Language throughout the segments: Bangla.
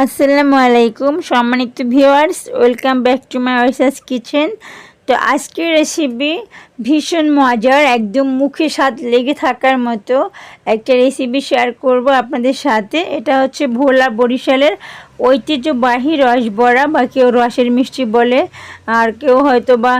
আসসালামু আলাইকুম সম্মানিত viewers, welcome back to my ওয়েসাস kitchen. তো আজকের রেসিপি ভীষণ মজার, একদম মুখে স্বাদ লেগে থাকার মতো একটা রেসিপি শেয়ার করব আপনাদের সাথে। এটা হচ্ছে ভোলা বরিশালের ঐতিহ্যবাহী রস বড়া, বা কেউ রসের মিষ্টি বলে, আর কেউ হয়তো বা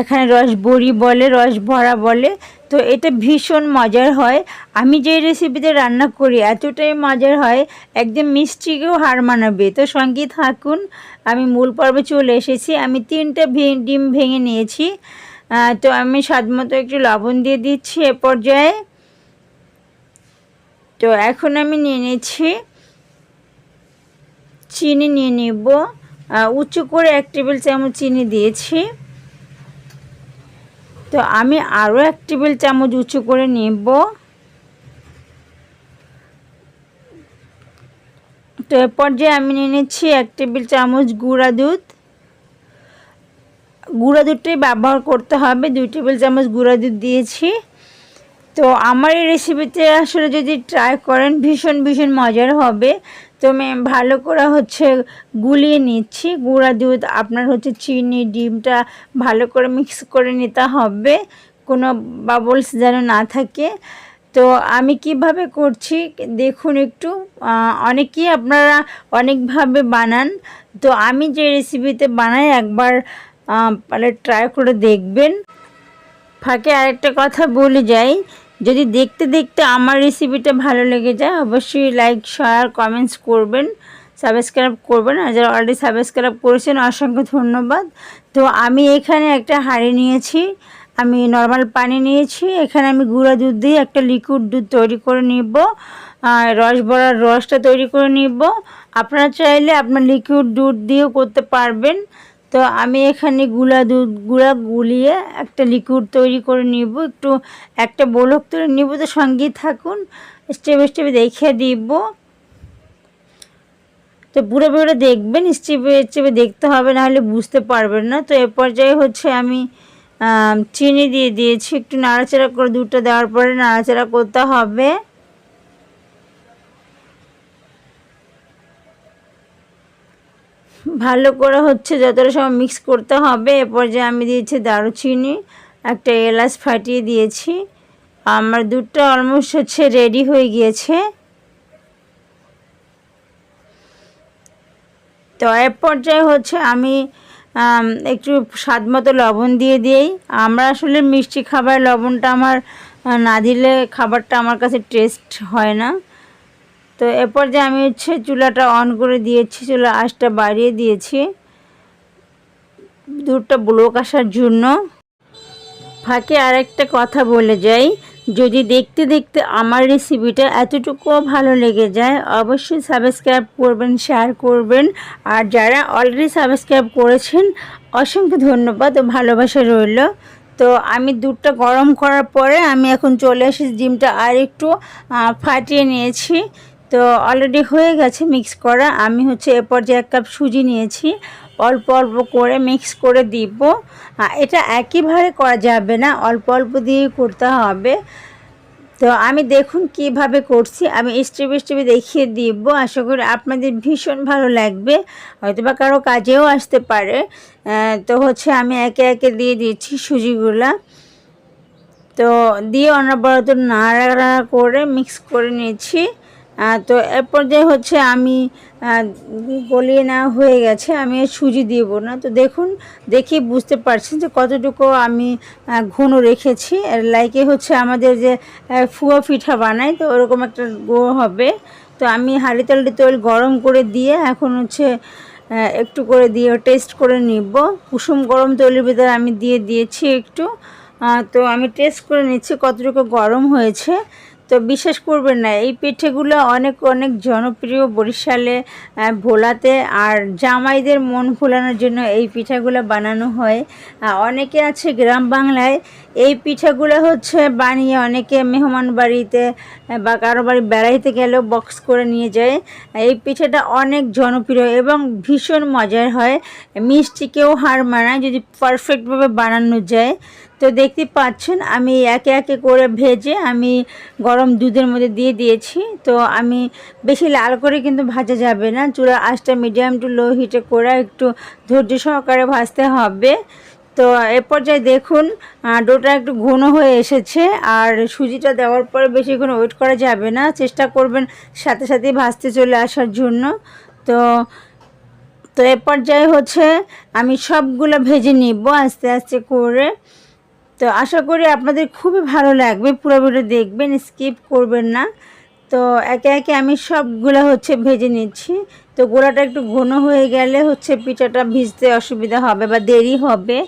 এখানে রস বড়ি বলে, রস ভরা বলে। তো এটা ভীষণ মজার হয়। আমি যে রেসিপিতে রান্না করি, এতটাই মজার হয়, একদম মিষ্টিকেও হার মানাবে। তো সঙ্গে থাকুন, আমি মূল পর্বে চলে এসেছি। আমি তিনটে ডিম ভেঙে নিয়েছি। তো আমি স্বাদ মতো একটু লবণ দিয়ে দিচ্ছি এ পর্যায়ে। তো এখন আমি নিয়ে নিচ্ছি, চিনি নিয়ে নিব। উঁচু করে এক টেবিল চামচ চিনি দিয়েছি। তো আমি আরও এক টেবিল চামচ উঁচু করে নেব। তো এ পর্যায়ে আমি নিয়ে নিচ্ছি এক টেবিল চামচ গুঁড়া দুধ। গুঁড়া দুধটাই ব্যবহার করতে হবে। দুই টেবিল চামচ গুঁড়া দুধ দিয়েছি। তো আমার এই রেসিপিতে আসলে যদি ট্রাই করেন, ভীষণ ভীষণ মজার হবে। তো আমি ভালো করে হচ্ছে গুলিয়ে নিচ্ছি। গুঁড়া দুধ, আপনার হচ্ছে চিনি, ডিমটা ভালো করে মিক্স করে নিতে হবে। কোনো বাবলস যেন না থাকে। তো আমি কীভাবে করছি, দেখুন একটু। অনেকেই আপনারা অনেকভাবে বানান। তো আমি যে রেসিপিতে বানাই, একবার ট্রাই করে দেখবেন। ফাঁকে আরেকটা কথা বলে যাই। যদি দেখতে দেখতে আমার রেসিপিটা ভালো লেগে যায়, অবশ্যই লাইক শেয়ার কমেন্টস করবেন সাবস্ক্রাইব করবেন। আর যারা অলরেডি সাবস্ক্রাইব করেছেন, অসংখ্য ধন্যবাদ। তো আমি এখানে একটা হাঁড়ি নিয়েছি, আমি নর্মাল পানি নিয়েছি। এখানে আমি গুঁড়া দুধ দিয়ে একটা লিকুইড দুধ তৈরি করে নিব রস বড়ার রসটা তৈরি করে নিব। আপনারা চাইলে আপনার লিকুইড দুধ দিয়েও করতে পারবেন। তো আমি এখানে গুলা দুধ গুঁড়া গুলিয়ে একটা লিকুইড তৈরি করে নিব। একটু একটা বলক তৈরি নিব, তো সঙ্গেই থাকুন। স্টেপে স্টেপে দেখে দিব। তো পুরো পুরো দেখবেন স্টেপে স্টেপে দেখতে হবে, না হলে বুঝতে পারবেন না। তো এ পর্যায়ে হচ্ছে আমি চিনি দিয়ে দিয়েছি। একটু নাড়াচাড়া করে, দুধটা দেওয়ার পরে নাড়াচাড়া করতে হবে। ভালো করে হচ্ছে যতটা সময় মিক্স করতে হবে, এ পর্যায়ে আমি দিয়েছি দারুচিনি, একটা এলাচ ফাটিয়ে দিয়েছি। আমার দুধটা অলমোস্ট হচ্ছে রেডি হয়ে গিয়েছে। তো এর পর্যায়ে হচ্ছে আমি একটু স্বাদ মতো লবণ দিয়ে দিই। আমরা আসলে মিষ্টি খাবার লবণটা আমার না দিলে খাবারটা আমার কাছে টেস্ট হয় না। তো এরপর যে আমি হচ্ছে চুলাটা অন করে দিয়েছি চুলা আঁচটা বাড়িয়ে দিয়েছি। দুধটা ব্লক আসার জন্য। ফাঁকে আরেকটা কথা বলে যাই, যদি দেখতে দেখতে আমার রেসিপিটা এতটুকুও ভালো লেগে যায়, অবশ্যই সাবস্ক্রাইব করবেন শেয়ার করবেন। আর যারা অলরেডি সাবস্ক্রাইব করেছেন, অসংখ্য ধন্যবাদ ও ভালোবাসা রইল। তো আমি দুধটা গরম করার পরে আমি এখন চলে এসেছি, ডিমটা আর একটু ফাটিয়ে নিয়েছি। তো অলরেডি হয়ে গেছে মিক্স করা। আমি হচ্ছে এ পর্যায়ে এক কাপ সুজি নিয়েছি। অল্প অল্প করে মিক্স করে দিব। এটা একইভাবে করা যাবে না, অল্প অল্প দিয়ে করতে হবে। তো আমি দেখুন কীভাবে করছি। আমি স্টেপ স্টেপে দেখিয়ে দিব। আশা করি আপনাদের ভীষণ ভালো লাগবে। হয়তো বা কারও কাজেও আসতে পারে। তো হচ্ছে আমি একে একে দিয়ে দিচ্ছি সুজিগুলা। তো দিয়ে অনবরত নাড়া করে মিক্স করে নিয়েছি তো এর পর্যায়ে হচ্ছে আমি গলিয়ে নেওয়া হয়ে গেছে, আমি সুজি দিব না। তো দেখুন, দেখি বুঝতে পারছেন যে কতটুকু আমি ঘন রেখেছি। আর লাইকে হচ্ছে আমাদের যে ফুয়া পিঠা বানাই তো ওরকম একটা গো হবে। তো আমি হাঁড়ি তালটি তৈল গরম করে দিয়ে এখন হচ্ছে একটু করে দিয়ে টেস্ট করে নিব। কুসুম গরম তৈলের ভিতরে আমি দিয়ে দিয়েছি একটু। তো আমি টেস্ট করে নিচ্ছি কতটুকু গরম হয়েছে। তো বিশ্বাস করবেন না, এই পিঠেগুলো অনেক অনেক জনপ্রিয় বরিশালে ভোলাতে। আর জামাইদের মন ভোলানোর জন্য এই পিঠাগুলো বানানো হয়। অনেকে আছে গ্রাম বাংলায়, এই পিঠাগুলো হচ্ছে বানিয়ে অনেকে মেহমান বাড়িতে বা কারও বাড়ি বেড়াইতে গেলেও বক্স করে নিয়ে যায়। এই পিঠাটা অনেক জনপ্রিয় এবং ভীষণ মজার হয়। মিষ্টিকেও হার মানায়, যদি পারফেক্টভাবে বানানো যায়। তো দেখতে পাচ্ছেন, আমি একে একে করে ভেজে আমি গরম দুধের মধ্যে দিয়ে দিয়েছি। তো আমি বেশি লাল করে কিন্তু ভাজা যাবে না। চুলা আঁচটা মিডিয়াম টু লো হিটে করে একটু ধৈর্য সহকারে ভাজতে হবে। তো এ পর্যায়ে দেখুন ডোটা একটু ঘন হয়ে এসেছে আর সুজিটা দেওয়ার পরে বেশিক্ষণ ওয়েট করা যাবে না। চেষ্টা করবেন সাথে সাথেই ভাজতে চলে আসার জন্য। তো তো এ পর্যায়ে হচ্ছে আমি সবগুলো ভেজে নিব আস্তে আস্তে করে। তো আশা করি আপনাদের খুবই ভালো লাগবে। পুরো দেখবেন স্কিপ করবেন না। তো একে একে আমি সবগুলো হচ্ছে ভেজে নিচ্ছি। তো গোলাটা একটু ঘন হয়ে গেলে হচ্ছে পিঠাটা ভিজতে অসুবিধা হবে বা দেরি হবে।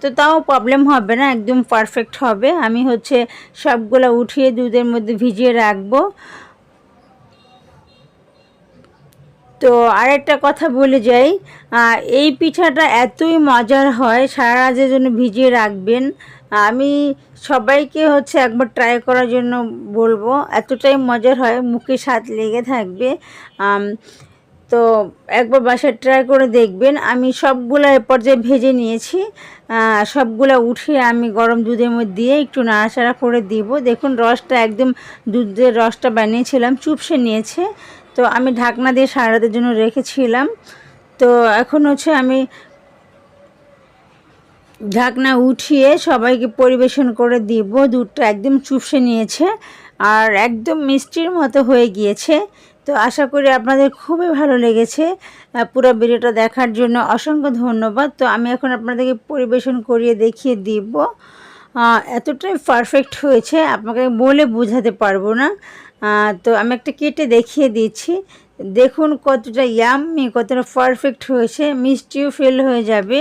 তো তাও প্রবলেম হবে না, একদম পারফেক্ট হবে। আমি হচ্ছে সবগুলো উঠিয়ে দুধের মধ্যে ভিজিয়ে রাখব। তো আরেকটা কথা বলে যাই এই পিঠাটা এতই মজার হয়, সারা রাতের জন্য ভিজিয়ে রাখবেন। আমি সবাইকে হচ্ছে একবার ট্রাই করার জন্য বলব, এতটাই মজার হয়, মুখে স্বাদ লেগে থাকবে। তো একবার বাসায় ট্রাই করে দেখবেন। আমি সবগুলো এ পর্যায়ে ভেজে নিয়েছি সবগুলো উঠিয়ে আমি গরম দুধের মধ্যে দিয়ে একটু নাড়াচাড়া করে দিব। দেখুন রসটা একদম দুধের রসটা বানিয়েছিলাম, চুপসে নিয়েছে। তো আমি ঢাকনা দিয়ে সারা জন্য রেখেছিলাম। তো এখন হচ্ছে আমি ঢাকনা উঠিয়ে সবাইকে পরিবেশন করে দিব। দুধটা একদম চুপসে নিয়েছে আর একদম মিষ্টির মতো হয়ে গিয়েছে। তো আশা করি আপনাদের খুবই ভালো লেগেছে। পুরো ভিডিওটা দেখার জন্য অসংখ্য ধন্যবাদ। তো আমি এখন আপনাদেরকে পরিবেশন করিয়ে দেখিয়ে দিব। এতটাই পারফেক্ট হয়েছে, আপনাকে বলে বোঝাতে পারব না। তো আমি একটা কেটে দেখিয়ে দিচ্ছি। দেখুন কতটা ইয়াম্মি কতটা পারফেক্ট হয়েছে, মিষ্টিও ফেল হয়ে যাবে।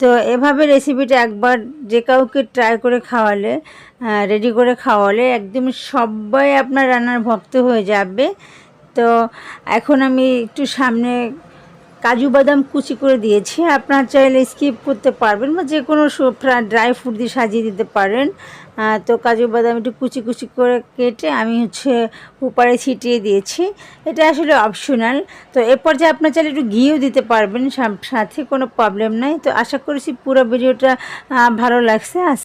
তো এভাবে রেসিপিটা একবার যে কাউকে ট্রাই করে খাওয়ালে রেডি করে খাওয়ালে, একদম সবাই আপনার রান্নার ভক্ত হয়ে যাবে। তো এখন আমি একটু সামনে কাজু বাদাম কুচি করে দিয়েছি। আপনার চাইলে স্কিপ করতে পারবেন বা যে কোনো ড্রাই ফ্রুট দিয়ে সাজিয়ে দিতে পারেন। তো কাজু বাদাম একটু কুচি কুচি করে কেটে আমি হচ্ছে উপরে ছিটিয়ে দিয়েছি। এটা আসলে অপশনাল তো এরপর যে আপনার চাইলে একটু ঘিও দিতে পারবেন সাথে, কোনো প্রবলেম নাই। তো আশা করছি পুরো ভিডিওটা ভালো লাগছে।